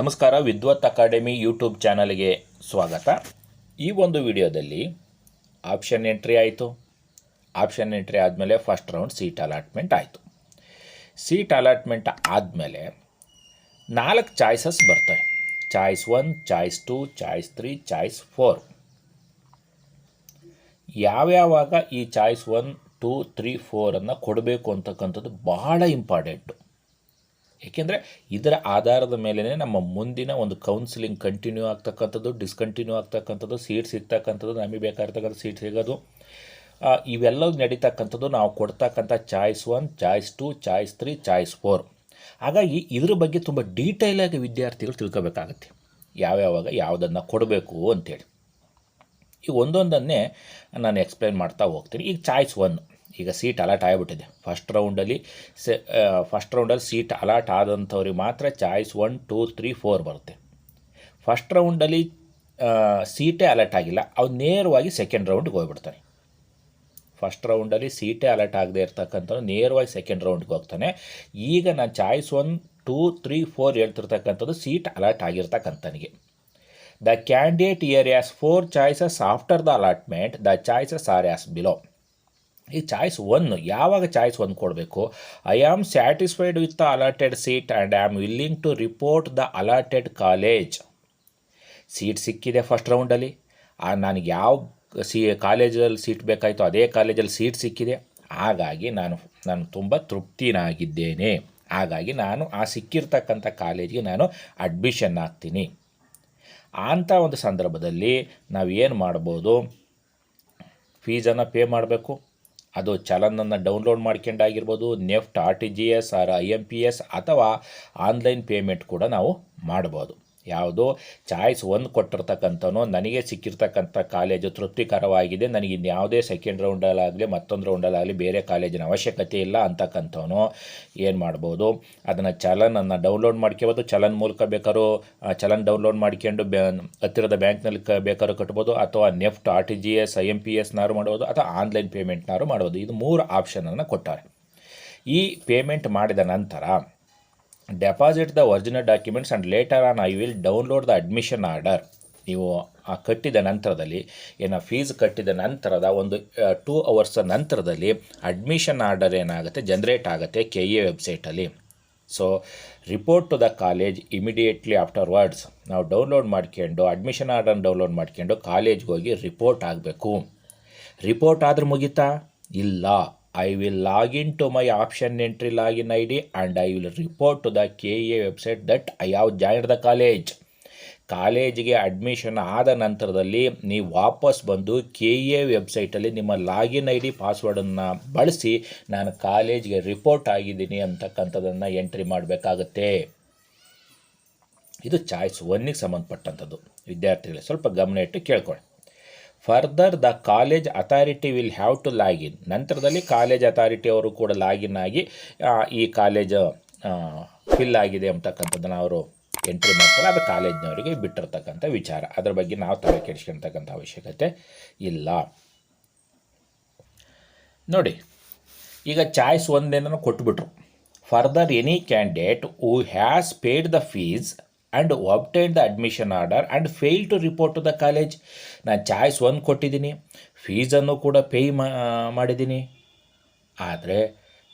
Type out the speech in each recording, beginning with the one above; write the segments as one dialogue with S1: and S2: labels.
S1: ನಮಸ್ಕಾರ, ವಿದ್ವತ್ academy YouTube ಚಾನಲ್ಗೆ ಸ್ವಾಗತ. ಈ ಒಂದು ವಿಡಿಯೋದಲ್ಲಿ ಆಪ್ಷನ್ ಎಂಟ್ರಿ ಆಯಿತು. ಆಪ್ಷನ್ ಎಂಟ್ರಿ ಆದಮೇಲೆ ಫಸ್ಟ್ ರೌಂಡ್ ಸೀಟ್ ಅಲಾಟ್ಮೆಂಟ್ ಆಯಿತು. ಸೀಟ್ ಅಲಾಟ್ಮೆಂಟ್ ಆದಮೇಲೆ ನಾಲ್ಕು ಚಾಯ್ಸಸ್ ಬರ್ತವೆ. Choice one, choice two, choice three, choice four. ಯಾವ್ಯಾವಾಗ ಈ ಚಾಯ್ಸ್ ಒನ್, ಟೂ, ತ್ರೀ, ಫೋರನ್ನು ಕೊಡಬೇಕು ಅಂತಕ್ಕಂಥದ್ದು ಬಹಳ ಇಂಪಾರ್ಟೆಂಟು. ಏಕೆಂದರೆ ಇದರ ಆಧಾರದ ಮೇಲೇ ನಮ್ಮ ಮುಂದಿನ ಒಂದು ಕೌನ್ಸಿಲಿಂಗ್ ಕಂಟಿನ್ಯೂ ಆಗ್ತಕ್ಕಂಥದ್ದು ಡಿಸ್ಕಂಟಿನ್ಯೂ ಆಗ್ತಕ್ಕಂಥದ್ದು ಸೀಟ್ ಸಿಗ್ತಕ್ಕಂಥದ್ದು ನಮಗೆ ಬೇಕಾಗಿರ್ತಕ್ಕಂಥ ಸೀಟ್ ಸಿಗೋದು ಇವೆಲ್ಲವೂ ನಡೀತಕ್ಕಂಥದ್ದು ನಾವು ಕೊಡ್ತಕ್ಕಂಥ choice one choice two choice three choice four ಹಾಗಾಗಿ ಇದ್ರ ಬಗ್ಗೆ ತುಂಬ ಡೀಟೇಲಾಗಿ ವಿದ್ಯಾರ್ಥಿಗಳು ತಿಳ್ಕೊಬೇಕಾಗತ್ತೆ. ಯಾವ್ಯಾವಾಗ ಯಾವುದನ್ನು ಕೊಡಬೇಕು ಅಂತೇಳಿ ಈಗ ಒಂದೊಂದನ್ನೇ ನಾನು ಎಕ್ಸ್ಪ್ಲೈನ್ ಮಾಡ್ತಾ ಹೋಗ್ತೀನಿ. ಈಗ ಚಾಯ್ಸ್ ಒನ್ ಈಗ ಸೀಟ್ ಅಲಾಟ್ ಆಗಿಬಿಟ್ಟಿದೆ. ಫಸ್ಟ್ ರೌಂಡಲ್ಲಿ ಸೆ ಫಸ್ಟ್ ರೌಂಡಲ್ಲಿ ಸೀಟ್ ಅಲಾಟ್ ಆದಂಥವ್ರಿಗೆ ಮಾತ್ರ choice one two three four ಬರುತ್ತೆ. ಫಸ್ಟ್ ರೌಂಡಲ್ಲಿ ಸೀಟೇ ಅಲರ್ಟ್ ಆಗಿಲ್ಲ. ಅವ್ನು ನೇರವಾಗಿ ಸೆಕೆಂಡ್ ರೌಂಡ್ಗೆ ಹೋಗ್ಬಿಡ್ತಾನೆ. ಫಸ್ಟ್ ರೌಂಡಲ್ಲಿ ಸೀಟೇ ಅಲರ್ಟ್ ಆಗದೆ ಇರ್ತಕ್ಕಂಥವ್ರು ನೇರವಾಗಿ ಸೆಕೆಂಡ್ ರೌಂಡ್ಗೆ ಹೋಗ್ತಾನೆ. ಈಗ ನಾನು choice one two three four ಹೇಳ್ತಿರ್ತಕ್ಕಂಥದ್ದು seat alert ಆಗಿರ್ತಕ್ಕಂಥನಿಗೆ. The candidate year as four choices after the allotment the choices are as below ಈ ಚಾಯ್ಸ್ ಒನ್ ಯಾವಾಗ ಚಾಯ್ಸ್ ಒನ್ ಕೊಡಬೇಕು? I am satisfied with the allotted seat and I am willing to report the allotted college seat ಸಿಕ್ಕಿದೆ first ರೌಂಡಲ್ಲಿ ನನಗೆ ಯಾವ C, ಕಾಲೇಜಲ್ಲಿ seat ಬೇಕಾಯಿತು ಅದೇ ಕಾಲೇಜಲ್ಲಿ ಸೀಟ್ ಸಿಕ್ಕಿದೆ. ಹಾಗಾಗಿ ನಾನು ನಾನು ತುಂಬ ತೃಪ್ತಿನಾಗಿದ್ದೇನೆ. ಹಾಗಾಗಿ ನಾನು ಆ ಸಿಕ್ಕಿರ್ತಕ್ಕಂಥ ಕಾಲೇಜಿಗೆ ನಾನು ಅಡ್ಮಿಷನ್ ಆಗ್ತೀನಿ. ಅಂಥ ಒಂದು ಸಂದರ್ಭದಲ್ಲಿ ನಾವು ಏನು ಮಾಡ್ಬೋದು? ಫೀಸನ್ನು ಪೇ ಮಾಡಬೇಕು. ಅದು ಚಲನನ್ನು download ಮಾಡ್ಕೊಂಡಾಗಿರ್ಬೋದು, NEFT, R T G S, or I M P S ಅಥವಾ ಆನ್ಲೈನ್ ಪೇಮೆಂಟ್ ಕೂಡ ನಾವು ಮಾಡ್ಬೋದು. ಯಾವುದು ಚಾಯ್ಸ್ ಒಂದು ಕೊಟ್ಟಿರ್ತಕ್ಕಂಥನೋ ನನಗೆ ಸಿಕ್ಕಿರ್ತಕ್ಕಂಥ ಕಾಲೇಜು ತೃಪ್ತಿಕರವಾಗಿದೆ, ನನಗೆ ಇನ್ಯಾವುದೇ ಸೆಕೆಂಡ್ ರೌಂಡಲ್ಲಾಗಲಿ, ಮತ್ತೊಂದು ರೌಂಡಲ್ಲಾಗಲಿ ಬೇರೆ ಕಾಲೇಜಿನ ಅವಶ್ಯಕತೆ ಇಲ್ಲ ಅಂತಕ್ಕಂಥವನು ಏನು ಮಾಡ್ಬೋದು? ಅದನ್ನು ಚಲನನ್ನು ಡೌನ್ಲೋಡ್ ಮಾಡ್ಕೋಬೋದು. ಚಲನ್ ಮೂಲಕ ಬೇಕಾದ್ರೂ ಚಲನ್ ಡೌನ್ಲೋಡ್ ಮಾಡ್ಕೊಂಡು ಬ್ಯಾ, ಹತ್ತಿರದ ಬ್ಯಾಂಕ್ನಲ್ಲಿ ಕ, ಬೇಕಾದ್ರೂ ಕಟ್ಬೋದು, ಅಥವಾ NEFT, R T G S, I M P ಎಸ್ನಾರು ಮಾಡ್ಬೋದು, ಅಥವಾ ಆನ್ಲೈನ್ ಪೇಮೆಂಟ್ನಾರು ಮಾಡ್ಬೋದು. ಇದು ಮೂರು ಆಪ್ಷನನ್ನು ಕೊಟ್ಟಾರೆ. ಈ ಪೇಮೆಂಟ್ ಮಾಡಿದ ನಂತರ deposit the original documents and later on I will download the admission order ನೀವು ಆ ಕಟ್ಟಿದ ನಂತರದಲ್ಲಿ, ಏನು ಫೀಸ್ ಕಟ್ಟಿದ ನಂತರದ ಒಂದು ಟೂ ಅವರ್ಸ್ ನಂತರದಲ್ಲಿ ಅಡ್ಮಿಷನ್ ಆರ್ಡರ್ ಏನಾಗುತ್ತೆ ಜನ್ರೇಟ್ ಆಗುತ್ತೆ ಕೆ ಎ ವೆಬ್ಸೈಟಲ್ಲಿ so report to the college immediately afterwards ನಾವು ಡೌನ್ಲೋಡ್ ಮಾಡ್ಕೊಂಡು ಅಡ್ಮಿಷನ್ ಆರ್ಡರ್ ಡೌನ್ಲೋಡ್ ಮಾಡ್ಕೊಂಡು ಕಾಲೇಜ್ಗೆ ಹೋಗಿ ರಿಪೋರ್ಟ್ ಆಗಬೇಕು. ರಿಪೋರ್ಟ್ ಆದರೂ ಮುಗೀತಾ? ಇಲ್ಲ. I will login to my option entry login I D and I will report to the K E website that I have join the college ಕಾಲೇಜಿಗೆ admission ಆದ ನಂತರದಲ್ಲಿ ನೀವು ವಾಪಸ್ ಬಂದು ಕೆ ಎ ವೆಬ್ಸೈಟಲ್ಲಿ ನಿಮ್ಮ ಲಾಗಿನ್ ಐ ಡಿ ಪಾಸ್ವರ್ಡನ್ನು ಬಳಸಿ ನಾನು ಕಾಲೇಜಿಗೆ ರಿಪೋರ್ಟ್ ಆಗಿದ್ದೀನಿ ಅಂತಕ್ಕಂಥದ್ದನ್ನು ಎಂಟ್ರಿ ಮಾಡಬೇಕಾಗತ್ತೆ. ಇದು ಚಾಯ್ಸ್ ಒನ್ನಿಗೆ ಸಂಬಂಧಪಟ್ಟಂಥದ್ದು. ವಿದ್ಯಾರ್ಥಿಗಳಿಗೆ ಸ್ವಲ್ಪ ಗಮನ ಇಟ್ಟು ಕೇಳ್ಕೊಳ್ಳಿ. Further the college authority will have to login ನಂತರದಲ್ಲಿ ಕಾಲೇಜ್ ಅಥಾರಿಟಿ ಅವರು ಕೂಡ ಲಾಗಿನ್ ಆಗಿ ಈ ಕಾಲೇಜ್ ಫಿಲ್ ಆಗಿದೆ ಅಂತಕ್ಕಂಥದ್ದನ್ನು ಅವರು ಎಂಟ್ರಿ ಮಾಡ್ತಾರೆ. ಅದು ಕಾಲೇಜ್ನವರಿಗೆ ಬಿಟ್ಟಿರ್ತಕ್ಕಂಥ ವಿಚಾರ. ಅದರ ಬಗ್ಗೆ ನಾವು ತಲೆ ಕೆಡಿಸ್ಕೊಳ್ತಕ್ಕಂಥ ಅವಶ್ಯಕತೆ ಇಲ್ಲ. ನೋಡಿ, ಈಗ ಚಾಯ್ಸ್ ಒಂದೇನೋ ಕೊಟ್ಬಿಟ್ರು. Further any candidate who has paid the fees and obtain the admission order and fail to report to the college ನಾನು ಚಾಯ್ಸ್ ಒಂದು ಕೊಟ್ಟಿದ್ದೀನಿ ಫೀಸನ್ನು ಕೂಡ ಪೇ ಮಾಡಿದ್ದೀನಿ. ಆದರೆ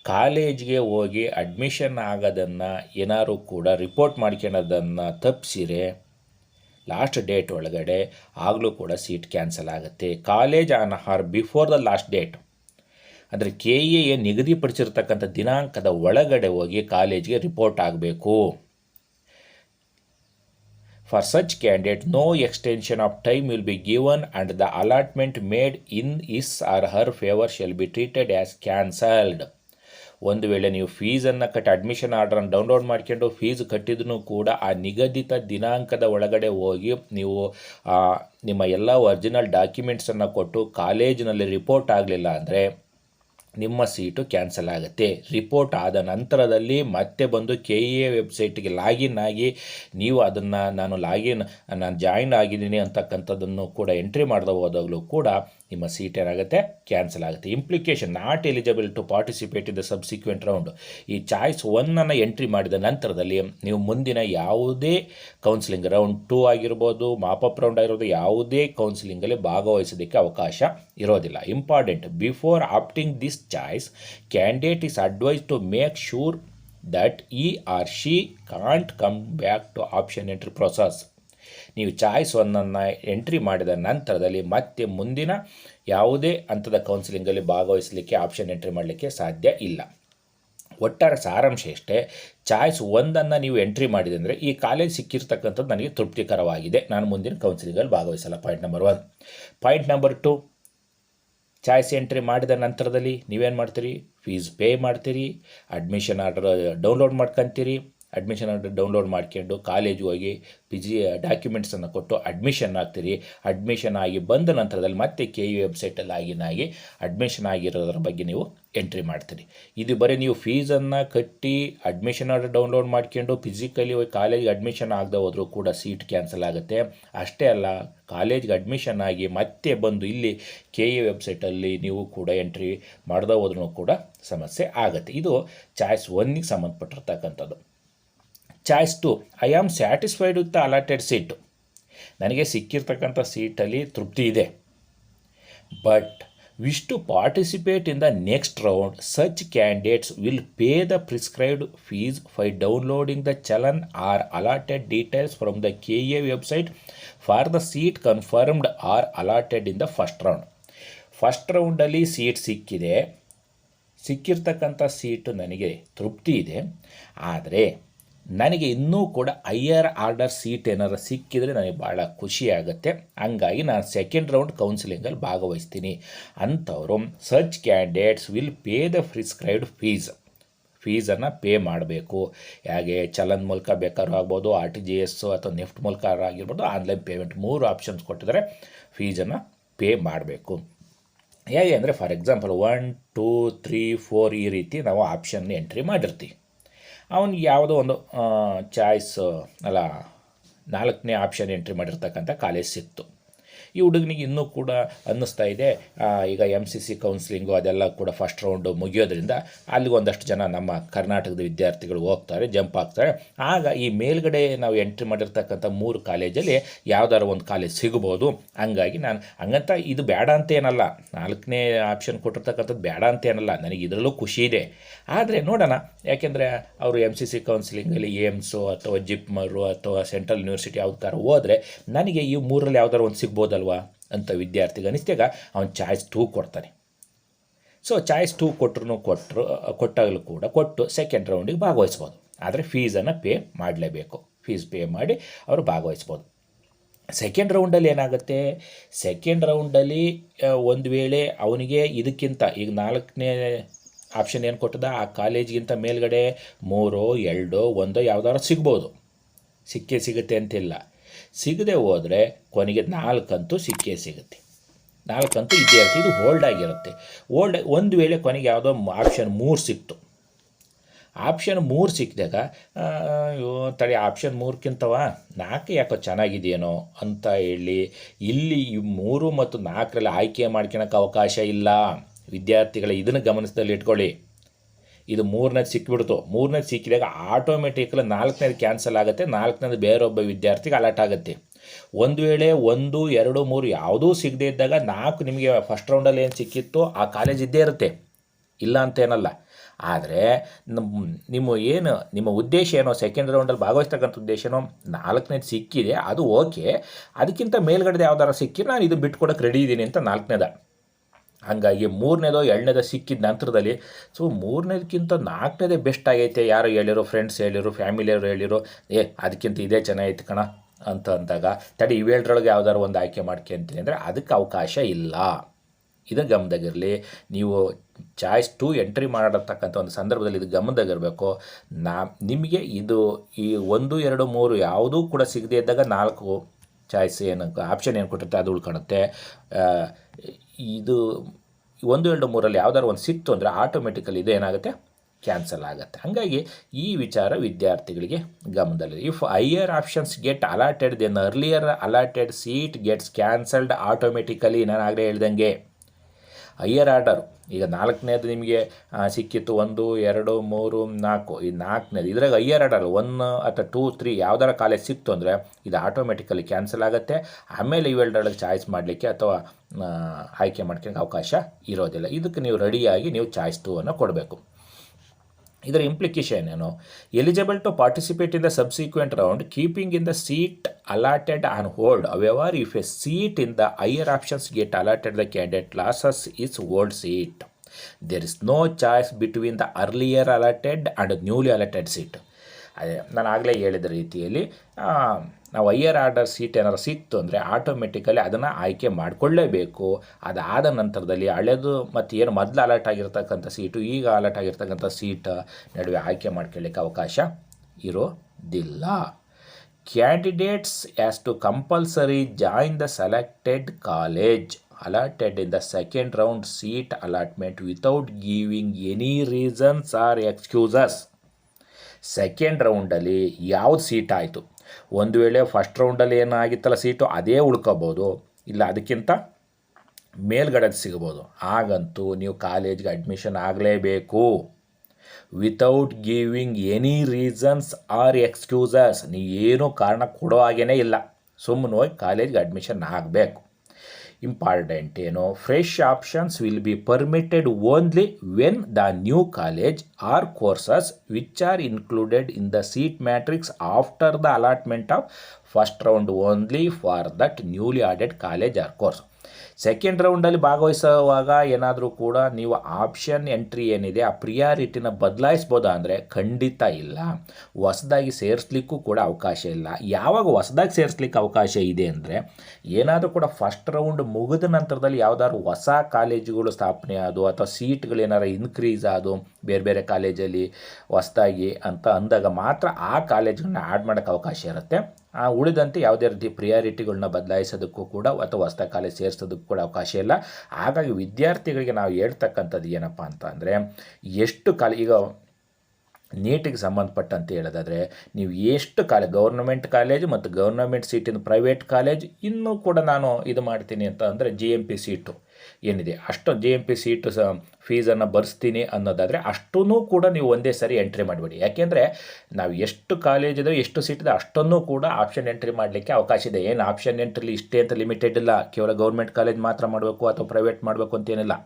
S1: ಕಾಲೇಜ್ಗೆ ಹೋಗಿ ಅಡ್ಮಿಷನ್ ಆಗೋದನ್ನು ಏನಾದ್ರು ಕೂಡ ರಿಪೋರ್ಟ್ ಮಾಡ್ಕೊಳ್ಳೋದನ್ನು ತಪ್ಪಿಸಿರೆ ಲಾಸ್ಟ್ ಡೇಟ್ ಒಳಗಡೆ ಆಗಲೂ ಕೂಡ ಸೀಟ್ ಕ್ಯಾನ್ಸಲ್ ಆಗುತ್ತೆ. College on or before the last date ಅಂದರೆ ಕೆ ಎ ನಿಗದಿಪಡಿಸಿರ್ತಕ್ಕಂಥ ದಿನಾಂಕದ ಒಳಗಡೆ ಹೋಗಿ ಕಾಲೇಜ್ಗೆ ರಿಪೋರ್ಟ್ ಆಗಬೇಕು. For such candidate, no extension of time will be given and the allotment made in his or her favor shall be treated as cancelled. ಒಂದು ವೇಳೆ ನೀವು ಫೀಸನ್ನು ಕಟ್ಟಿ ಅಡ್ಮಿಷನ್ ಆರ್ಡ್ರನ್ನು ಡೌನ್ಲೋಡ್ ಮಾಡ್ಕೊಂಡು ಫೀಸ್ ಕಟ್ಟಿದ್ರೂ ಕೂಡ ಆ ನಿಗದಿತ ದಿನಾಂಕದ ಒಳಗಡೆ ಹೋಗಿ ನೀವು ನಿಮ್ಮ ಎಲ್ಲ ಒರಿಜಿನಲ್ ಡಾಕ್ಯುಮೆಂಟ್ಸನ್ನು ಕೊಟ್ಟು ಕಾಲೇಜಿನಲ್ಲಿ ರಿಪೋರ್ಟ್ ಆಗಲಿಲ್ಲ ಅಂದರೆ ನಿಮ್ಮ ಸೀಟು ಕ್ಯಾನ್ಸಲ್ ಆಗುತ್ತೆ. ರಿಪೋರ್ಟ್ ಆದ ನಂತರದಲ್ಲಿ ಮತ್ತೆ ಬಂದು ಕೆ ಎ ವೆಬ್ಸೈಟ್ಗೆ ಲಾಗಿನ್ ಆಗಿ ನೀವು ಅದನ್ನು ನಾನು ಲಾಗಿನ್, ನಾನು ಜಾಯಿನ್ ಆಗಿದ್ದೀನಿ ಅಂತಕ್ಕಂಥದ್ದನ್ನು ಕೂಡ ಎಂಟ್ರಿ ಮಾಡದ ಹೋದಾಗಲೂ ಕೂಡ ನಿಮ್ಮ ಸೀಟ್ ಏನಾಗುತ್ತೆ? ಕ್ಯಾನ್ಸಲ್ ಆಗುತ್ತೆ. Implication not eligible to participate in the subsequent round ಈ ಚಾಯ್ಸ್ ಒನ್ನನ್ನು ಎಂಟ್ರಿ ಮಾಡಿದ ನಂತರದಲ್ಲಿ ನೀವು ಮುಂದಿನ ಯಾವುದೇ ಕೌನ್ಸಿಲಿಂಗ್ ರೌಂಡ್ ಟೂ ಆಗಿರ್ಬೋದು ಮಾಪಪ್ ರೌಂಡ್ ಆಗಿರ್ಬೋದು, ಯಾವುದೇ ಕೌನ್ಸಿಲಿಂಗಲ್ಲಿ ಭಾಗವಹಿಸೋದಕ್ಕೆ ಅವಕಾಶ ಇರೋದಿಲ್ಲ. Important before opting this choice candidate is advise to make sure that he or she can't come back to option entry process ನೀವು ಚಾಯ್ಸ್ ಎಂಟ್ರಿ ಮಾಡಿದ ನಂತರದಲ್ಲಿ ಮತ್ತೆ ಮುಂದಿನ ಯಾವುದೇ ಹಂತದ ಕೌನ್ಸಿಲಿಂಗಲ್ಲಿ ಭಾಗವಹಿಸಲಿಕ್ಕೆ ಆಪ್ಷನ್ ಎಂಟ್ರಿ ಮಾಡಲಿಕ್ಕೆ ಸಾಧ್ಯ ಇಲ್ಲ. ಒಟ್ಟಾರೆ ಸಾರಾಂಶ ಇಷ್ಟೇ ಚಾಯ್ಸ್ ಒಂದನ್ನು ನೀವು ಎಂಟ್ರಿ ಮಾಡಿದೆ ಅಂದರೆ ಈ ಕಾಲೇಜ್ ಸಿಕ್ಕಿರ್ತಕ್ಕಂಥದ್ದು ನನಗೆ ತೃಪ್ತಿಕರವಾಗಿದೆ. ನಾನು ಮುಂದಿನ ಕೌನ್ಸಿಲಿಂಗಲ್ಲಿ ಭಾಗವಹಿಸಲ್ಲ. Point number one. Point number two. Choice entry ಮಾಡಿದ ನಂತರದಲ್ಲಿ ನೀವೇನು ಮಾಡ್ತೀರಿ? ಫೀಸ್ ಪೇ ಮಾಡ್ತೀರಿ, ಅಡ್ಮಿಷನ್ ಆರ್ಡರ್ ಡೌನ್ಲೋಡ್ ಮಾಡ್ಕೊತೀರಿ ಅಡ್ಮಿಷನ್ ಆರ್ಡರ್ ಡೌನ್ಲೋಡ್ ಮಾಡ್ಕೊಂಡು ಕಾಲೇಜಿಗೆ ಹೋಗಿ ಪಿ ಜಿ ಡಾಕ್ಯುಮೆಂಟ್ಸನ್ನು ಕೊಟ್ಟು ಅಡ್ಮಿಷನ್ ಆಗ್ತೀರಿ. ಅಡ್ಮಿಷನ್ ಆಗಿ ಬಂದ ನಂತರದಲ್ಲಿ ಮತ್ತೆ ಕೆ ಯು ವೆಬ್ಸೈಟಲ್ಲಿ ಆಗಿನಾಗಿ ಅಡ್ಮಿಷನ್ ಆಗಿರೋದ್ರ ಬಗ್ಗೆ ನೀವು ಎಂಟ್ರಿ ಮಾಡ್ತೀರಿ. ಇದು ಬರೀ ನೀವು ಫೀಸನ್ನು ಕಟ್ಟಿ ಅಡ್ಮಿಷನ್ ಆರ್ಡರ್ ಡೌನ್ಲೋಡ್ ಮಾಡ್ಕೊಂಡು ಫಿಸಿಕಲಿ ಹೋಗಿ ಕಾಲೇಜಿಗೆ ಅಡ್ಮಿಷನ್ ಆಗದೆ ಹೋದರೂ ಕೂಡ ಸೀಟ್ ಕ್ಯಾನ್ಸಲ್ ಆಗುತ್ತೆ. ಅಷ್ಟೇ ಅಲ್ಲ ಕಾಲೇಜ್ಗೆ ಅಡ್ಮಿಷನ್ ಆಗಿ ಮತ್ತೆ ಬಂದು ಇಲ್ಲಿ ಕೆ ಎ ವೆಬ್ಸೈಟಲ್ಲಿ ನೀವು ಕೂಡ ಎಂಟ್ರಿ ಮಾಡದೆ ಹೋದ್ರೂ ಕೂಡ ಸಮಸ್ಯೆ ಆಗುತ್ತೆ. ಇದು ಚಾಯ್ಸ್ ಒನ್ನಿಗೆ ಸಂಬಂಧಪಟ್ಟಿರ್ತಕ್ಕಂಥದ್ದು. Choice two I am satisfied with the allotted seat ನನಗೆ ಸಿಕ್ಕಿರ್ತಕ್ಕಂಥ ಸೀಟಲ್ಲಿ ತೃಪ್ತಿ ಇದೆ. But wish to participate in the next round such candidates will pay the prescribed fees by downloading the challan or allotted details from the K E website for the seat confirmed or allotted in the first round first ರೌಂಡಲ್ಲಿ seat ಸಿಕ್ಕಿದೆ. ಸಿಕ್ಕಿರ್ತಕ್ಕಂಥ seat ನನಗೆ ತೃಪ್ತಿ ಇದೆ. ಆದರೆ ನನಗೆ ಇನ್ನೂ ಕೂಡ higher order seat ಏನಾರು ಸಿಕ್ಕಿದರೆ ನನಗೆ ಭಾಳ ಖುಷಿಯಾಗುತ್ತೆ ಹಂಗಾಗಿ ನಾನು ಸೆಕೆಂಡ್ ರೌಂಡ್ ಕೌನ್ಸಿಲಿಂಗಲ್ಲಿ ಭಾಗವಹಿಸ್ತೀನಿ ಅಂಥವರು search candidates will pay the prescribed fees ಫೀಸನ್ನು pay ಮಾಡಬೇಕು. ಹೇಗೆ ಚಲನ್ ಮೂಲಕ ಬೇಕಾದ್ರೂ ಆಗ್ಬೋದು ಆರ್ ಟಿ ಜಿ ಎಸ್ ಅಥವಾ ನೆಫ್ಟ್ ಮೂಲಕ ಆಗಿರ್ಬೋದು ಆನ್ಲೈನ್ ಪೇಮೆಂಟ್ ಮೂರು ಆಪ್ಷನ್ಸ್ ಕೊಟ್ಟಿದ್ದಾರೆ. ಫೀಸನ್ನು ಪೇ ಮಾಡಬೇಕು. ಹೇಗೆ ಅಂದರೆ for example one two three four ಈ ರೀತಿ ನಾವು ಆಪ್ಷನ್ ಎಂಟ್ರಿ ಮಾಡಿರ್ತೀವಿ. ಅವನಿಗೆ ಯಾವುದೋ ಒಂದು ಚಾಯ್ಸ್ ಅಲ್ಲ ನಾಲ್ಕನೇ ಆಪ್ಷನ್ ಎಂಟ್ರಿ ಮಾಡಿರ್ತಕ್ಕಂಥ ಕಾಲೇಜ್ ಸಿಕ್ತು. ಈ ಹುಡುಗನಿಗೆ ಇನ್ನೂ ಕೂಡ ಅನ್ನಿಸ್ತಾ ಇದೆ. ಈಗ ಎಂ ಸಿ ಸಿ ಕೌನ್ಸಿಲಿಂಗು ಅದೆಲ್ಲ ಕೂಡ ಫಸ್ಟ್ ರೌಂಡು ಮುಗಿಯೋದ್ರಿಂದ ಅಲ್ಲಿಗೆ ಒಂದಷ್ಟು ಜನ ನಮ್ಮ ಕರ್ನಾಟಕದ ವಿದ್ಯಾರ್ಥಿಗಳು ಹೋಗ್ತಾರೆ ಜಂಪ್ ಆಗ್ತಾರೆ. ಆಗ ಈ ಮೇಲ್ಗಡೆ ನಾವು ಎಂಟ್ರಿ ಮಾಡಿರ್ತಕ್ಕಂಥ ಮೂರು ಕಾಲೇಜಲ್ಲಿ ಯಾವ್ದಾದ್ರು ಒಂದು ಕಾಲೇಜ್ ಸಿಗ್ಬೋದು. ಹಂಗಾಗಿ ನಾನು, ಹಂಗಂತ ಇದು ಬೇಡ ಅಂತ ಏನಲ್ಲ. ನಾಲ್ಕನೇ ಆಪ್ಷನ್ ಕೊಟ್ಟಿರ್ತಕ್ಕಂಥದ್ದು ಬೇಡ ಅಂತ ಏನಲ್ಲ. ನನಗೆ ಇದರಲ್ಲೂ ಖುಷಿ ಇದೆ. ಆದರೆ ನೋಡೋಣ, ಯಾಕೆಂದರೆ ಅವರು ಎಂ ಸಿ ಸಿ ಕೌನ್ಸಿಲಿಂಗಲ್ಲಿ ಏಮ್ಸು ಅಥವಾ ಜಿಪ್ಮರು ಅಥವಾ ಸೆಂಟ್ರಲ್ ಯೂನಿವರ್ಸಿಟಿ ಯಾವ್ದಾರ ಹೋದರೆ ನನಗೆ ಈ ಮೂರಲ್ಲಿ ಯಾವ್ದಾರು ಒಂದು ಸಿಗ್ಬೋದಲ್ವಾ? ಅಂತ ವಿದ್ಯಾರ್ಥಿಗೆ ಅನಿಸಿದಾಗ ಅವನು ಚಾಯ್ಸ್ ಟೂ ಕೊಡ್ತಾನೆ. ಸೊ ಚಾಯ್ಸ್ ಟೂ ಕೊಟ್ಟರು ಕೊಟ್ಟರು ಕೊಟ್ಟಾಗಲೂ ಕೂಡ ಕೊಟ್ಟು ಸೆಕೆಂಡ್ ರೌಂಡಿಗೆ ಭಾಗವಹಿಸ್ಬೋದು. ಆದರೆ ಫೀಸನ್ನು ಪೇ ಮಾಡಲೇಬೇಕು. ಫೀಸ್ ಪೇ ಮಾಡಿ ಅವರು ಭಾಗವಹಿಸ್ಬೋದು. ಸೆಕೆಂಡ್ ರೌಂಡಲ್ಲಿ ಏನಾಗುತ್ತೆ? ಸೆಕೆಂಡ್ ರೌಂಡಲ್ಲಿ ಒಂದು ವೇಳೆ ಅವನಿಗೆ ಇದಕ್ಕಿಂತ ಈಗ ನಾಲ್ಕನೇ ಆಪ್ಷನ್ ಏನು ಕೊಟ್ಟದ? ಆ ಕಾಲೇಜ್ಗಿಂತ ಮೇಲ್ಗಡೆ ಮೂರೋ, ಎರಡೋ, ಒಂದೋ ಯಾವ್ದಾರು ಸಿಗ್ಬೋದು. ಸಿಕ್ಕೇ ಸಿಗುತ್ತೆ ಅಂತಿಲ್ಲ. ಸಿಗದೆ ಹೋದರೆ ಕೊನೆಗೆ ನಾಲ್ಕಂತೂ ಸಿಕ್ಕೇ ಸಿಗುತ್ತೆ. ನಾಲ್ಕಂತೂ ಇದ್ದೇ ಇರುತ್ತೆ ಇದು ಹೋಲ್ಡ್ ಆಗಿರುತ್ತೆ. ಹೋಲ್ಡ್ ಒಂದು ವೇಳೆ ಕೊನೆಗೆ ಯಾವುದೋ ಆಪ್ಷನ್ ಮೂರು ಸಿಕ್ತು. ಆಪ್ಷನ್ ಮೂರು ಸಿಕ್ಕಿದಾಗ ಅಯ್ಯೋ, ತಡಿ ಆಪ್ಷನ್ ಮೂರಕ್ಕಿಂತವ ನಾಲ್ಕು ಯಾಕೋ ಚೆನ್ನಾಗಿದೆಯೇನೋ ಅಂತ ಹೇಳಿ, ಇಲ್ಲಿ ಈ ಮೂರು ಮತ್ತು ನಾಲ್ಕರಲ್ಲಿ ಆಯ್ಕೆ ಮಾಡ್ಕೊಳಕ್ಕೆ ಅವಕಾಶ ಇಲ್ಲ. ವಿದ್ಯಾರ್ಥಿಗಳ ಇದನ್ನು ಗಮನಿಸದಲ್ಲಿ ಇಟ್ಕೊಳ್ಳಿ. ಇದು ಮೂರನೇದು ಸಿಕ್ಕಿಬಿಡ್ತು ಮೂರನೇದು ಸಿಕ್ಕಿದಾಗ ಆಟೋಮೆಟಿಕಲಿ ನಾಲ್ಕನೇದು ಕ್ಯಾನ್ಸಲ್ ಆಗುತ್ತೆ. ನಾಲ್ಕನೇದು ಬೇರೊಬ್ಬ ವಿದ್ಯಾರ್ಥಿಗೆ ಅಲರ್ಟ್ ಆಗುತ್ತೆ. ಒಂದು ವೇಳೆ ಒಂದು, ಎರಡು, ಮೂರು ಯಾವುದೂ ಸಿಗದೇ ಇದ್ದಾಗ ನಾಲ್ಕು ನಿಮಗೆ ಫಸ್ಟ್ ರೌಂಡಲ್ಲಿ ಏನು ಸಿಕ್ಕಿತ್ತು? ಆ ಕಾಲೇಜ್ ಇದ್ದೇ ಇರುತ್ತೆ. ಇಲ್ಲ ಅಂತೇನಲ್ಲ ಆದರೆ ನಮ್ಮ ನಿಮ್ಮ ಏನು, ನಿಮ್ಮ ಉದ್ದೇಶ ಏನೋ ಸೆಕೆಂಡ್ ರೌಂಡಲ್ಲಿ ಭಾಗವಹಿಸ್ತಕ್ಕಂಥ ಉದ್ದೇಶನೋ ನಾಲ್ಕನೇದು ಸಿಕ್ಕಿದೆ, ಅದು ಓಕೆ ಅದಕ್ಕಿಂತ ಮೇಲ್ಗಡೆ ಯಾವ್ದಾರು ಸಿಕ್ಕಿ ನಾನು ಇದು ಬಿಟ್ಕೊಡೋಕೆ ರೆಡಿ ಇದ್ದೀನಿ ಅಂತ ನಾಲ್ಕನೇದ. ಹಾಗಾಗಿ ಮೂರನೇದೋ ಎರಡನೇದೋ ಸಿಕ್ಕಿದ ನಂತರದಲ್ಲಿ, ಸೊ ಮೂರನೇದಕ್ಕಿಂತ ನಾಲ್ಕನೇದೇ ಬೆಸ್ಟ್ ಆಗೈತೆ. ಯಾರೋ ಹೇಳಿರೋ ಫ್ರೆಂಡ್ಸ್ ಹೇಳಿರೋ ಫ್ಯಾಮಿಲಿಯವರು ಹೇಳಿರೋ, ಏ, ಅದಕ್ಕಿಂತ ಇದೇ ಚೆನ್ನಾಗೈತೆ ಕಣ ಅಂತ ಅಂದಾಗ, ತಡಿ ಇವೇಳರೊಳಗೆ ಯಾವ್ದಾದ್ರು ಒಂದು ಆಯ್ಕೆ ಮಾಡ್ಕೊಂತೀನಿ ಅಂದರೆ ಅದಕ್ಕೆ ಅವಕಾಶ ಇಲ್ಲ. ಇದು ಗಮನದಾಗಿರಲಿ, ನೀವು ಚಾಯ್ಸ್ ಟು ಎಂಟ್ರಿ ಮಾಡತಕ್ಕಂಥ ಒಂದು ಸಂದರ್ಭದಲ್ಲಿ ಇದು ಗಮನದಾಗಿರಬೇಕು. ನಾ, ನಿಮಗೆ ಇದು ಈ ಒಂದು, ಎರಡು, ಮೂರು ಯಾವುದೂ ಕೂಡ ಸಿಗದೇ ಇದ್ದಾಗ ನಾಲ್ಕು ಚಾಯ್ಸ್ ಏನು ಆಪ್ಷನ್ ಏನು ಕೊಟ್ಟಿರುತ್ತೆ, ಅದು ಉಳ್ಕೊಳುತ್ತೆ ಇದು ಒಂದು ಎರಡು ಮೂರಲ್ಲಿ ಯಾವ್ದಾದ್ರು ಒಂದು ಸಿಕ್ತು ಅಂದರೆ ಆಟೋಮೆಟಿಕಲಿ ಇದು ಏನಾಗುತ್ತೆ? ಕ್ಯಾನ್ಸಲ್ ಆಗುತ್ತೆ. ಹಾಗಾಗಿ ಈ ವಿಚಾರ ವಿದ್ಯಾರ್ಥಿಗಳಿಗೆ ಗಮನದಲ್ಲಿದೆ if higher options get allotted then earlier allotted seat gets cancelled automatically ನಾನು ಆಗಲೇ ಹೇಳ್ದಂಗೆ. ಹೈಯರ್ ಆರ್ಡರು ಈಗ ನಾಲ್ಕನೇದು ನಿಮಗೆ ಸಿಕ್ಕಿತ್ತು ಒಂದು, ಎರಡು, ಮೂರು, ನಾಲ್ಕು. ಈ ನಾಲ್ಕನೇದು, ಇದ್ರಾಗ ಹೈಯರ್ ಆರ್ಡರ್ ಒನ್ ಅಥವಾ ಟೂ ತ್ರೀ ಯಾವ್ದಾರ ಕಾಲೇಜ್ ಸಿಕ್ತು ಅಂದರೆ ಇದು ಆಟೋಮೆಟಿಕಲಿ ಕ್ಯಾನ್ಸಲ್ ಆಗುತ್ತೆ. ಆಮೇಲೆ ಇವೆರಡರೊಳಗೆ ಚಾಯ್ಸ್ ಮಾಡಲಿಕ್ಕೆ ಅಥವಾ ಆಯ್ಕೆ ಮಾಡ್ಕೊಳ್ಳೋಕೆ ಅವಕಾಶ ಇರೋದಿಲ್ಲ. ಇದಕ್ಕೆ ನೀವು ರೆಡಿಯಾಗಿ ನೀವು ಚಾಯ್ಸ್ ಟೂ ಅನ್ನು ಕೊಡಬೇಕು. ಇದರ ಇಂಪ್ಲಿಕೇಶನ್ ಏನು? Eligible to participate in the subsequent round keeping in the seat allotted on hold however if a seat in the higher options get allotted the candidate loses is old seat there is no choice between the earlier allotted and newly allotted seat ಅದೇ, ನಾನು ಆಗಲೇ ಹೇಳಿದ ರೀತಿಯಲ್ಲಿ ನಾವು higher order seat ಏನಾರು ಸಿಕ್ತು ಅಂದರೆ automatically ಅದನ್ನು ಆಯ್ಕೆ ಮಾಡಿಕೊಳ್ಳೇಬೇಕು. ಅದಾದ ನಂತರದಲ್ಲಿ ಹಳೆದು ಮತ್ತು ಏನು ಮೊದಲು ಅಲರ್ಟ್ ಆಗಿರ್ತಕ್ಕಂಥ ಸೀಟು ಈಗ ಅಲರ್ಟ್ ಆಗಿರ್ತಕ್ಕಂಥ ಸೀಟ್ ನಡುವೆ ಆಯ್ಕೆ ಮಾಡ್ಕೊಳ್ಳಿಕ್ಕೆ ಅವಕಾಶ ಇರೋದಿಲ್ಲ. Candidates as to compulsory join the selected college allotted in the second round seat allotment without giving any reasons or excuses second ರೌಂಡಲ್ಲಿ ಯಾವ್ದು ಸೀಟ್ ಆಯಿತು? ಒಂದು ವೇಳೆ ಫಸ್ಟ್ ರೌಂಡಲ್ಲಿ ಏನಾಗಿತ್ತಲ್ಲ ಸೀಟು ಅದೇ ಉಳ್ಕೋಬೋದು. ಇಲ್ಲ, ಅದಕ್ಕಿಂತ ಮೇಲ್ಗಡೆ ಸಿಗ್ಬೋದು. ಹಾಗಂತೂ ನೀವು ಕಾಲೇಜ್ಗೆ ಅಡ್ಮಿಷನ್ ಆಗಲೇಬೇಕು. Without giving any reasons or excuses ನೀವು ಏನೂ ಕಾರಣ ಕೊಡೋ ಹಾಗೇ ಇಲ್ಲ. ಸುಮ್ಮನೆ ಹೋಗಿ ಕಾಲೇಜ್ಗೆ ಅಡ್ಮಿಷನ್ ಆಗಬೇಕು. important you know. Fresh options will be permitted only when the new college or courses which are included in the seat matrix after the allotment of first round only for that newly added college or course. Second ರೌಂಡಲ್ಲಿ ಭಾಗವಹಿಸುವಾಗ ಏನಾದರೂ ಕೂಡ ನೀವು option entry ಏನಿದೆ, ಆ ಪ್ರಿಯಾರಿಟಿನ ಬದಲಾಯಿಸ್ಬೋದಾ ಅಂದರೆ ಖಂಡಿತ ಇಲ್ಲ. ಹೊಸದಾಗಿ ಸೇರಿಸ್ಲಿಕ್ಕೂ ಕೂಡ ಅವಕಾಶ ಇಲ್ಲ. ಯಾವಾಗ ಹೊಸದಾಗಿ ಸೇರಿಸ್ಲಿಕ್ಕೆ ಅವಕಾಶ ಇದೆ ಅಂದರೆ, ಏನಾದರೂ ಕೂಡ ಫಸ್ಟ್ ರೌಂಡ್ ಮುಗಿದ ನಂತರದಲ್ಲಿ ಯಾವುದಾದ್ರು ಹೊಸ ಕಾಲೇಜುಗಳು ಸ್ಥಾಪನೆ ಆದವು ಅಥವಾ ಸೀಟ್ಗಳು ಏನಾರು ಇನ್ಕ್ರೀಸ್ ಆದು, ಬೇರೆ ಬೇರೆ ಕಾಲೇಜಲ್ಲಿ ಹೊಸದಾಗಿ ಅಂತ ಅಂದಾಗ ಮಾತ್ರ ಆ ಕಾಲೇಜ್ಗಳನ್ನ ಆ್ಯಡ್ ಮಾಡೋಕ್ಕೆ ಅವಕಾಶ ಇರುತ್ತೆ. ಆ, ಉಳಿದಂತೆ ಯಾವುದೇ ರೀತಿ ಪ್ರಿಯಾರಿಟಿಗಳನ್ನ ಬದಲಾಯಿಸೋದಕ್ಕೂ ಕೂಡ ಅಥವಾ ಕಾಲೇಜ್ ಸೇರಿಸೋದಕ್ಕೂ ಕೂಡ ಅವಕಾಶ ಇಲ್ಲ. ಹಾಗಾಗಿ ವಿದ್ಯಾರ್ಥಿಗಳಿಗೆ ನಾವು ಹೇಳ್ತಕ್ಕಂಥದ್ದು ಏನಪ್ಪ ಅಂತ ಅಂದರೆ, ಎಷ್ಟು ಕಾಲ, ಈಗ ನೀಟಿಗೆ ಸಂಬಂಧಪಟ್ಟಂತೆ ಹೇಳೋದಾದರೆ, ನೀವು ಎಷ್ಟು ಕಾಲೇಜ್ ಗೌರ್ನಮೆಂಟ್ ಕಾಲೇಜು ಮತ್ತು ಗೌರ್ನಮೆಂಟ್ ಸೀಟಿನ ಪ್ರೈವೇಟ್ ಕಾಲೇಜ್ ಇನ್ನೂ ಕೂಡ ನಾನು ಇದು ಮಾಡ್ತೀನಿ ಅಂತ ಅಂದರೆ ಜಿ ಎಂ ಪಿ ಸೀಟು. ಏನಿದೆ? ಅಷ್ಟು ಜೆ ಎಂ ಪಿ ಸೀಟು ಸ ಫೀಸನ್ನು ಭರಿಸ್ತೀನಿ ಅನ್ನೋದಾದರೆ ಅಷ್ಟೂ ಕೂಡ ನೀವು ಒಂದೇ ಸರಿ ಎಂಟ್ರಿ ಮಾಡಬೇಡಿ. ಯಾಕೆಂದರೆ ನಾವು ಎಷ್ಟು ಕಾಲೇಜ್ ಇದೆ ಎಷ್ಟು ಸೀಟ್ ಇದೆ ಅಷ್ಟನ್ನು ಕೂಡ ಆಪ್ಷನ್ ಎಂಟ್ರಿ ಮಾಡಲಿಕ್ಕೆ ಅವಕಾಶ ಇದೆ. ಏನು ಆಪ್ಷನ್ ಎಂಟ್ರಿಲಿ ಇಷ್ಟೇ ಅಂತ ಲಿಮಿಟೆಡ್ ಇಲ್ಲ. ಕೇವಲ ಗೌರ್ಮೆಂಟ್ ಕಾಲೇಜ್ ಮಾತ್ರ ಮಾಡಬೇಕು ಅಥವಾ ಪ್ರೈವೇಟ್ ಮಾಡಬೇಕು ಅಂತೇನಿಲ್ಲ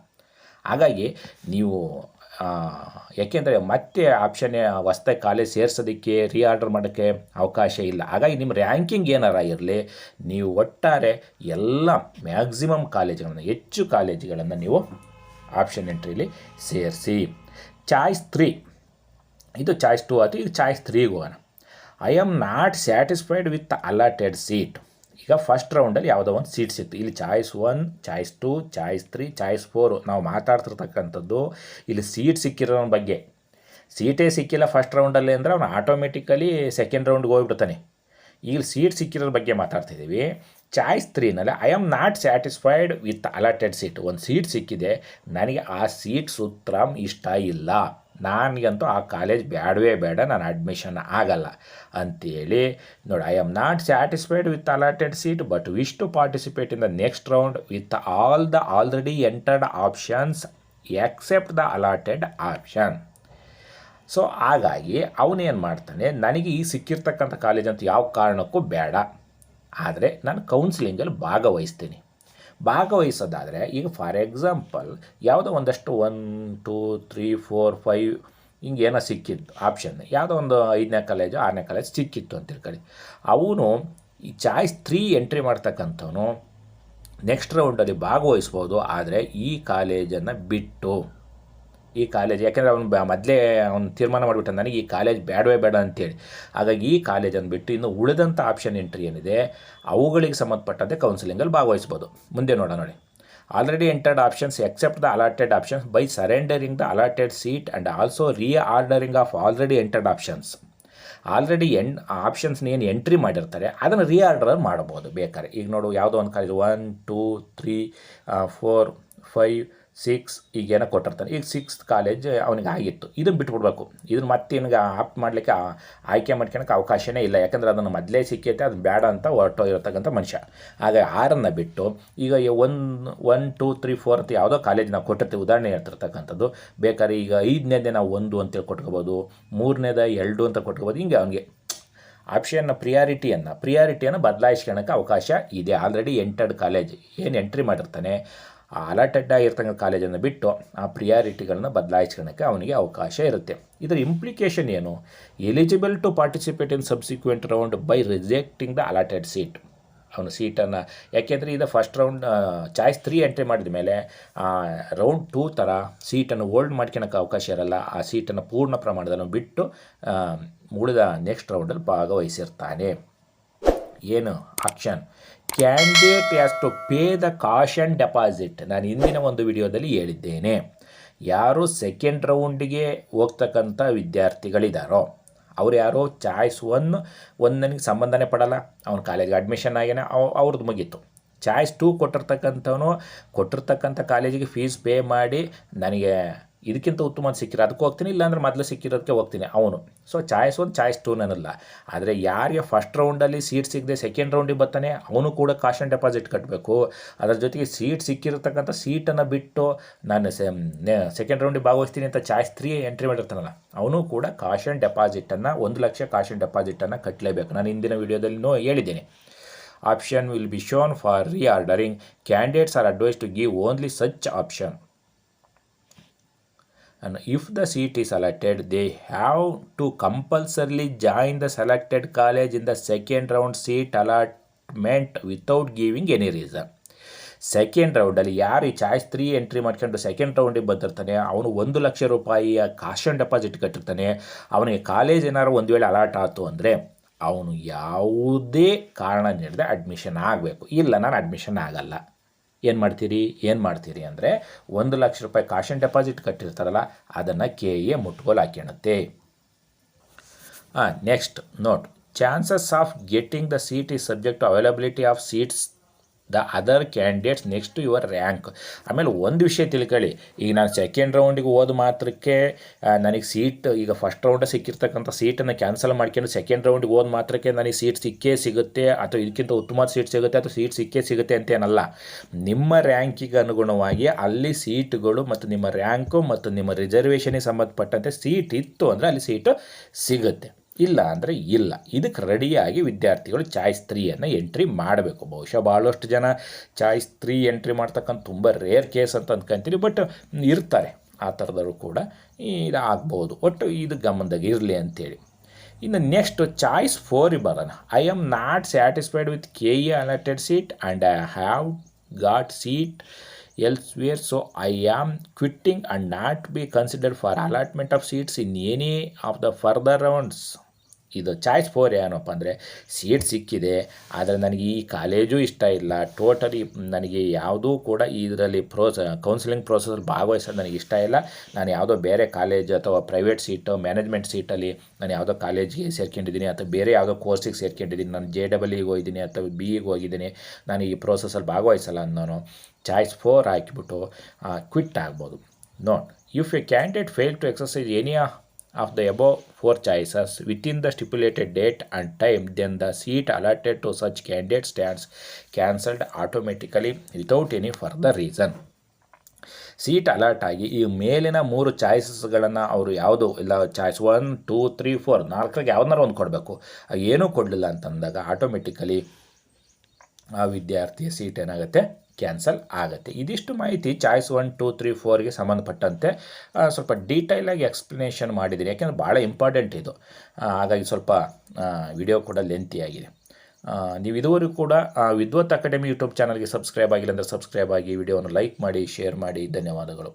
S1: ಹಾಗಾಗಿ ನೀವು ಯಾಕೆಂದರೆ ಮತ್ತೆ ಆಪ್ಷನ್ ಹೊಸ್ದಾಗಿ ಕಾಲೇಜ್ ಸೇರ್ಸೋದಕ್ಕೆ ರೀಆರ್ಡರ್ ಮಾಡೋಕ್ಕೆ ಅವಕಾಶ ಇಲ್ಲ. ಹಾಗಾಗಿ ನಿಮ್ಮ ರ್ಯಾಂಕಿಂಗ್ ಏನಾರ ಇರಲಿ, ನೀವು ಒಟ್ಟಾರೆ ಎಲ್ಲ ಮ್ಯಾಕ್ಸಿಮಮ್ ಕಾಲೇಜುಗಳನ್ನು ಹೆಚ್ಚು ಕಾಲೇಜುಗಳನ್ನು ನೀವು ಆಪ್ಷನ್ ಎಂಟ್ರಿಲಿ ಸೇರಿಸಿ. ಚಾಯ್ಸ್ ತ್ರೀ ಇದು ಚಾಯ್ಸ್ ಟು ಆಯಿತು, ಈಗ ಚಾಯ್ಸ್ ತ್ರೀಗೆ ಹೋಗೋಣ. I am not satisfied with allotted seat ಈಗ ಫಸ್ಟ್ ರೌಂಡಲ್ಲಿ ಯಾವುದೋ ಒಂದು ಸೀಟ್ ಸಿಕ್ತು ಇಲ್ಲಿ choice one choice two choice three choice four ನಾವು ಮಾತಾಡ್ತಿರ್ತಕ್ಕಂಥದ್ದು ಇಲ್ಲಿ ಸೀಟ್ ಸಿಕ್ಕಿರೋ ಬಗ್ಗೆ. ಸೀಟೇ ಸಿಕ್ಕಿಲ್ಲ ಫಸ್ಟ್ ರೌಂಡಲ್ಲಿ ಅಂದರೆ ಅವನು ಆಟೋಮೆಟಿಕಲಿ ಸೆಕೆಂಡ್ ರೌಂಡ್ಗೆ ಹೋಗ್ಬಿಡ್ತಾನೆ. ಈಗ ಸೀಟ್ ಸಿಕ್ಕಿರೋದ್ರ ಬಗ್ಗೆ ಮಾತಾಡ್ತಿದ್ದೀವಿ choice ತ್ರೀನಲ್ಲಿ I am not satisfied with allotted seat ಒಂದು ಸೀಟ್ ಸಿಕ್ಕಿದೆ. ನನಗೆ ಆ ಸೀಟ್ ಸೂತ್ರ ಇಷ್ಟ ಇಲ್ಲ. ನನಗಂತೂ ಆ ಕಾಲೇಜ್ ಬೇಡವೇ ಬೇಡ, ನಾನು ಅಡ್ಮಿಷನ್ ಆಗಲ್ಲ. ಅಂತೇಳಿ, ನೋಡಿ I am not satisfied with allotted seat but wish to participate in the next round with all the already entered options except the allotted option so ಹಾಗಾಗಿ ಅವನೇನು ಮಾಡ್ತಾನೆ, ನನಗೆ ಈ ಸಿಕ್ಕಿರ್ತಕ್ಕಂಥ ಕಾಲೇಜ್ ಅಂತ ಯಾವ ಕಾರಣಕ್ಕೂ ಬೇಡ. ಆದರೆ, ನಾನು ಕೌನ್ಸಿಲಿಂಗಲ್ಲಿ ಭಾಗವಹಿಸ್ತೀನಿ. ಭಾಗವಹಿಸೋದಾದರೆ, ಈಗ ಫಾರ್ ಎಕ್ಸಾಂಪಲ್ ಯಾವುದೋ ಒಂದಷ್ಟು one two three four five ಹಿಂಗೆ ಸಿಕ್ಕಿತ್ತು ಆಪ್ಷನ್ ಯಾವುದೋ ಒಂದು ಐದನೇ ಕಾಲೇಜು ಆರನೇ ಕಾಲೇಜ್ ಸಿಕ್ಕಿತ್ತು ಅಂತ ತಿಳ್ಕೊಳ್ಳಿ. ಅವನು ಈ ಚಾಯ್ಸ್ ತ್ರೀ ಎಂಟ್ರಿ ಮಾಡ್ತಕ್ಕಂಥವನು ನೆಕ್ಸ್ಟ್ ರೌಂಡಲ್ಲಿ ಭಾಗವಹಿಸ್ಬೋದು, ಆದರೆ ಈ ಕಾಲೇಜನ್ನು ಬಿಟ್ಟು. ಈ ಕಾಲೇಜ್, ಯಾಕೆಂದರೆ ಅವನು ಮೊದಲೇ ಅವ್ನು ತೀರ್ಮಾನ ಮಾಡಿಬಿಟ್ಟ ನನಗೆ ಈ ಕಾಲೇಜ್ ಬೇಡವೇ ಬೇಡ ಅಂತೇಳಿ. ಹಾಗಾಗಿ ಈ ಕಾಲೇಜನ್ನು ಬಿಟ್ಟು ಇನ್ನು ಉಳಿದಂಥ ಆಪ್ಷನ್ ಎಂಟ್ರಿ ಏನಿದೆ, ಅವುಗಳಿಗೆ ಸಂಬಂಧಪಟ್ಟಂತೆ ಕೌನ್ಸಿಲಿಂಗಲ್ಲಿ ಭಾಗವಹಿಸ್ಬೋದು. ಮುಂದೆ ನೋಡೋಣ ನೋಡಿ. Already entered options except the allotted options by surrendering the allotted seat and also reordering of already entered options already N ಆಪ್ಷನ್ಸ್ನ ಏನು ಎಂಟ್ರಿ ಮಾಡಿರ್ತಾರೆ, ಅದನ್ನು ರೀಆರ್ಡರ್ ಮಾಡ್ಬೋದು. ಬೇಕಾದ್ರೆ, ಈಗ ನೋಡು, ಯಾವುದೋ ಒಂದು college one two three four five six ಈಗೇನೋ ಕೊಟ್ಟಿರ್ತಾನೆ. ಈಗ ಸಿಕ್ಸ್ತ್ ಕಾಲೇಜ್ ಅವನಿಗೆ ಆಗಿತ್ತು. ಇದನ್ನು ಬಿಟ್ಬಿಡ್ಬೇಕು. ಇದನ್ನು ಮತ್ತೆ ನಿನಗೆ ಆಪ್ ಮಾಡಲಿಕ್ಕೆ ಆಯ್ಕೆ ಮಾಡ್ಕೊಳಕ್ಕೆ ಅವಕಾಶವೇ ಇಲ್ಲ. ಯಾಕಂದ್ರೆ ಅದನ್ನು ಮೊದಲೇ ಸಿಕ್ಕೈತೆ, ಅದು ಬೇಡ ಅಂತ ಹೊರಟೋಗಿರತಕ್ಕಂಥ ಮನುಷ್ಯ. ಆಗ ಆರನ್ನು ಬಿಟ್ಟು ಈಗ one one two three four ಅಂತ ಯಾವುದೋ ಕಾಲೇಜ್ ನಾವು ಕೊಟ್ಟಿರ್ತೀವಿ. ಉದಾಹರಣೆ ಹೇಳ್ತಿರ್ತಕ್ಕಂಥದ್ದು. ಬೇಕಾದ್ರೆ ಈಗ ಐದನೇದೇ ನಾವು ಒಂದು ಅಂತೇಳಿ ಕೊಟ್ಕೋಬೋದು. ಮೂರನೇದ ಎರಡು ಅಂತ ಕೊಟ್ಕೋಬೋದು. ಹಿಂಗೆ ಅವನಿಗೆ ಆಪ್ಷನ್ನ ಪ್ರಿಯಾರಿಟಿಯನ್ನು ಪ್ರಿಯಾರಿಟಿಯನ್ನು ಬದಲಾಯಿಸ್ಕೊಳಕ್ಕೆ ಅವಕಾಶ ಇದೆ. ಆಲ್ರೆಡಿ ಎಂಟರ್ಡ್ ಕಾಲೇಜ್ ಏನು ಎಂಟ್ರಿ ಮಾಡಿರ್ತಾನೆ? ಆ ಅಲಾಟೆಡ್ ಆಗಿರ್ತಕ್ಕಂಥ ಕಾಲೇಜನ್ನು ಬಿಟ್ಟು ಆ ಪ್ರಿಯಾರಿಟಿಗಳನ್ನ ಬದಲಾಯಿಸ್ಕೊಳ್ಳೋಕ್ಕೆ ಅವನಿಗೆ ಅವಕಾಶ ಇರುತ್ತೆ. ಇದರ ಇಂಪ್ಲಿಕೇಶನ್ ಏನು? Eligible to participate in subsequent round by rejecting the allotted seat ಅವನು ಸೀಟನ್ನು ಯಾಕೆಂದರೆ ಇದು first round choice three entry ಮಾಡಿದ ಮೇಲೆ ರೌಂಡ್ ಟೂ ಥರ ಸೀಟನ್ನು ಹೋಲ್ಡ್ ಮಾಡ್ಕೊಳಕ್ಕೆ ಅವಕಾಶ ಇರಲ್ಲ. ಆ ಸೀಟನ್ನು ಪೂರ್ಣ ಪ್ರಮಾಣದಲ್ಲಿ ಬಿಟ್ಟು ಉಳಿದ ನೆಕ್ಸ್ಟ್ ರೌಂಡಲ್ಲಿ ಭಾಗವಹಿಸಿರ್ತಾನೆ. ಏನು? Action candidate has to pay the caution deposit ನಾನು ಹಿಂದಿನ ಒಂದು ವಿಡಿಯೋದಲ್ಲಿ ಹೇಳಿದ್ದೇನೆ. ಯಾರು ಸೆಕೆಂಡ್ ರೌಂಡಿಗೆ ಹೋಗ್ತಕ್ಕಂಥ ವಿದ್ಯಾರ್ಥಿಗಳಿದ್ದಾರೋ ಅವ್ರು ಯಾರೋ ಚಾಯ್ಸ್ ಒನ್ ಒಂದು ನನಗೆ ಸಂಬಂಧನೇ ಪಡಲ್ಲ. ಅವ್ನ ಕಾಲೇಜ್ಗೆ ಅಡ್ಮಿಷನ್ ಆಗ್ಯಾನೆ, ಅವ್ ಅವ್ರದ್ದು ಮುಗೀತು. ಚಾಯ್ಸ್ ಟೂ ಕೊಟ್ಟಿರ್ತಕ್ಕಂಥವನು, ಕೊಟ್ಟಿರ್ತಕ್ಕಂಥ ಕಾಲೇಜಿಗೆ ಫೀಸ್ ಪೇ ಮಾಡಿ, ನನಗೆ ಇದಕ್ಕಿಂತ ಉತ್ತಮ ಸಿಕ್ಕಿರೋ ಅದಕ್ಕೆ ಹೋಗ್ತೀನಿ, ಇಲ್ಲಾಂದ್ರೆ ಮೊದಲು ಸಿಕ್ಕಿರೋದಕ್ಕೆ ಹೋಗ್ತೀನಿ. ಅವನು. So choice one choice two ನನ್ನಲ್ಲ. ಆದರೆ ಯಾರಿಗೆ ಫಸ್ಟ್ ರೌಂಡಲ್ಲಿ ಸೀಟ್ ಸಿಗದೆ ಸೆಕೆಂಡ್ ರೌಂಡಿಗೆ ಬರ್ತಾನೆ, ಅವನು ಕೂಡ ಕಾಶನ್ ಡೆಪಾಸಿಟ್ ಕಟ್ಟಬೇಕು ಅದರ ಜೊತೆಗೆ ಸೀಟ್ ಸಿಕ್ಕಿರತಕ್ಕಂಥ ಸೀಟನ್ನು ಬಿಟ್ಟು ನಾನು ಸೆಕೆಂಡ್ ರೌಂಡಿಗೆ ಭಾಗವಹಿಸ್ತೀನಿ ಅಂತ ಚಾಯ್ಸ್ ತ್ರೀ ಎಂಟ್ರಿ ಮಾಡಿರ್ತಾನಲ್ಲ, ಅವನು ಕೂಡ ಕಾಶನ್ ಡೆಪಾಸಿಟನ್ನು ಒಂದು ಲಕ್ಷ ಕಾಶನ್ ಡೆಪಾಸಿಟನ್ನು ಕಟ್ಟಲೇಬೇಕು ನಾನು ಹಿಂದಿನ ವಿಡಿಯೋದಲ್ಲಿನೂ ಹೇಳಿದ್ದೀನಿ. Option will be shown for reordering candidates are advise to give only such option and if the seat is selected, they have to compulsorily join the selected college in the second round seat allotment without giving any reason. Second ರೌಂಡಲ್ಲಿ ಯಾರು ಈ choice three entry ಮಾಡ್ಕೊಂಡು second ರೌಂಡಿಗೆ ಬಂದಿರ್ತಾನೆ, ಅವನು ಒಂದು ಲಕ್ಷ ರೂಪಾಯಿಯ caution deposit ಕಟ್ಟಿರ್ತಾನೆ, ಅವನಿಗೆ college ಏನಾದ್ರು ಒಂದು ವೇಳೆ ಅಲಾಟ್ ಆಯಿತು ಅಂದರೆ ಅವನು ಯಾವುದೇ ಕಾರಣ ನೀಡದೆ ಅಡ್ಮಿಷನ್ ಆಗಬೇಕು. ಇಲ್ಲ, ನಾನು ಅಡ್ಮಿಷನ್ ಆಗಲ್ಲ. ಏನು ಮಾಡ್ತೀರಿ ಏನು ಮಾಡ್ತೀರಿ ಅಂದರೆ ಒಂದು ಲಕ್ಷ ರೂಪಾಯಿ ಕಾಶನ್ ಡೆಪಾಸಿಟ್ ಕಟ್ಟಿರ್ತಾರಲ್ಲ, ಅದನ್ನು ಕೆ ಎ ಮುಟ್ಗೋಲು ಹಾಕ್ಯಣತ್ತೆ. ಹಾಂ next note chances of getting the seat is subject availability of seats the other candidates next your rank. ಆಮೇಲೆ ಒಂದು ವಿಷಯ ತಿಳ್ಕೊಳ್ಳಿ. ಈಗ ನಾನು ಸೆಕೆಂಡ್ ರೌಂಡಿಗೆ ಹೋದ ಮಾತ್ರಕ್ಕೆ ನನಗೆ ಸೀಟ್ ಈಗ ಫಸ್ಟ್ ರೌಂಡ್ ಸಿಕ್ಕಿರ್ತಕ್ಕಂಥ ಸೀಟನ್ನು ಕ್ಯಾನ್ಸಲ್ ಮಾಡ್ಕೊಂಡು ಸೆಕೆಂಡ್ ರೌಂಡಿಗೆ ಹೋದ ಮಾತ್ರಕ್ಕೆ ನನಗೆ ಸೀಟ್ ಸಿಕ್ಕೇ ಸಿಗುತ್ತೆ, ಅಥವಾ ಇದಕ್ಕಿಂತ ಉತ್ತಮ ಸೀಟ್ ಸಿಗುತ್ತೆ, ಅಥವಾ ಸೀಟ್ ಸಿಕ್ಕೇ ಸಿಗುತ್ತೆ ಅಂತೇನಲ್ಲ. ನಿಮ್ಮ ರ್ಯಾಂಕಿಗೆ ಅನುಗುಣವಾಗಿ ಅಲ್ಲಿ ಸೀಟುಗಳು ಮತ್ತು ನಿಮ್ಮ ರ್ಯಾಂಕು ಮತ್ತು ನಿಮ್ಮ ರಿಸರ್ವೇಷನಿಗೆ ಸಂಬಂಧಪಟ್ಟಂತೆ ಸೀಟ್ ಇತ್ತು ಅಂದರೆ ಅಲ್ಲಿ ಸೀಟು ಸಿಗುತ್ತೆ. ಇಲ್ಲ ಅಂದರೆ ಇಲ್ಲ. ಇದಕ್ಕೆ ರೆಡಿಯಾಗಿ ವಿದ್ಯಾರ್ಥಿಗಳು ಚಾಯ್ಸ್ ತ್ರೀಯನ್ನು ಎಂಟ್ರಿ ಮಾಡಬೇಕು. ಬಹುಶಃ ಭಾಳಷ್ಟು ಜನ ಚಾಯ್ಸ್ ತ್ರೀ ಎಂಟ್ರಿ ಮಾಡ್ತಕ್ಕಂಥ ತುಂಬ ರೇರ್ ಕೇಸ್ ಅಂತ ಅಂದ್ಕೊಂತೀನಿ ಬಟ್ ಇರ್ತಾರೆ. ಆ ಥರದವರು ಕೂಡ ಇದು ಆಗ್ಬೋದು ಒಟ್ಟು ಇದು ಗಮನದಾಗ ಇರಲಿ ಅಂತೇಳಿ. ಇನ್ನು ನೆಕ್ಸ್ಟ್ ಚಾಯ್ಸ್ ಫೋರ್ ಬರೋಣ. I am not satisfied with K E allotted seat and I have got seat elsewhere so I am quitting and not be considered for allotment of seats in any of the further rounds ಇದು choice four ಏನಪ್ಪ ಅಂದರೆ seat ಸಿಕ್ಕಿದೆ, ಆದರೆ ನನಗೆ ಈ college ಇಷ್ಟ ಇಲ್ಲ. Totally ನನಗೆ ಯಾವುದೂ ಕೂಡ ಇದರಲ್ಲಿ ಪ್ರೋಸ ಕೌನ್ಸಿಲಿಂಗ್ ಪ್ರೋಸೆಸಲ್ಲಿ ಭಾಗವಹಿಸೋದು ನನಗೆ ಇಷ್ಟ ಇಲ್ಲ. ನಾನು ಯಾವುದೋ ಬೇರೆ ಕಾಲೇಜ್ ಅಥವಾ ಪ್ರೈವೇಟ್ ಸೀಟು ಮ್ಯಾನೇಜ್ಮೆಂಟ್ ಸೀಟಲ್ಲಿ ನಾನು ಯಾವುದೋ ಕಾಲೇಜ್ಗೆ ಸೇರ್ಕೊಂಡಿದ್ದೀನಿ ಅಥವಾ ಬೇರೆ ಯಾವುದೋ ಕೋರ್ಸಿಗೆ ಸೇರ್ಕೊಂಡಿದ್ದೀನಿ. ನಾನು ಜೆ ಡಬಲ್ ಇಗೆ ಹೋಗಿದ್ದೀನಿ ಅಥವಾ ಬಿ ಇಗೆ ಹೋಗಿದ್ದೀನಿ. ನಾನು ಈ ಪ್ರೋಸೆಸಲ್ಲಿ ಭಾಗವಹಿಸಲ್ಲ ಅನ್ನೋನು ಚಾಯ್ಸ್ ಫೋರ್ ಹಾಕಿಬಿಟ್ಟು ಕ್ವಿಟ್ ಆಗ್ಬೋದು. Note if a candidate fail to exercise any of the above four choices within the stipulated date and time, then the seat allotted to such candidate stands cancelled automatically without any further reason. Seat allot ಆಗಿ ಈ ಮೇಲಿನ ಮೂರು ಚಾಯ್ಸಸ್ಗಳನ್ನು ಅವರು ಯಾವುದು ಇಲ್ಲ choice one two three four ನಾಲ್ಕರಿಗೆ ಯಾವ್ದಾರು ಒಂದು ಕೊಡಬೇಕು ಏನೂ ಕೊಡಲಿಲ್ಲ ಅಂತಂದಾಗ ಆಟೋಮೆಟಿಕಲಿ ಆ ವಿದ್ಯಾರ್ಥಿಯ ಸೀಟ್ ಏನಾಗುತ್ತೆ ಕ್ಯಾನ್ಸಲ್ ಆಗುತ್ತೆ. ಇದಿಷ್ಟು ಮಾಹಿತಿ ಚಾಯ್ಸ್ ಒನ್, ಟೂ, ತ್ರೀ, ಫೋರ್ಗೆ ಸಂಬಂಧಪಟ್ಟಂತೆ ಸ್ವಲ್ಪ ಡೀಟೈಲಾಗಿ ಎಕ್ಸ್ಪ್ಲನೇಷನ್ ಮಾಡಿದ್ದೀನಿ. ಯಾಕೆಂದರೆ ಭಾಳ ಇಂಪಾರ್ಟೆಂಟ್ ಇದು. ಹಾಗಾಗಿ ಸ್ವಲ್ಪ ವಿಡಿಯೋ ಕೂಡ ಲೆಂತಿಯಾಗಿದೆ ನೀವು ಇದುವರೆಗೂ ಕೂಡ ವಿದ್ವತ್ ಅಕಾಡೆಮಿ ಯೂಟ್ಯೂಬ್ ಚಾನಲ್ಗೆ ಸಬ್ಸ್ಕ್ರೈಬ್ ಆಗಿಲ್ಲ ಅಂದರೆ ಸಬ್ಸ್ಕ್ರೈಬ್ ಆಗಿ, ವಿಡಿಯೋವನ್ನು ಲೈಕ್ ಮಾಡಿ, ಶೇರ್ ಮಾಡಿ. ಧನ್ಯವಾದಗಳು.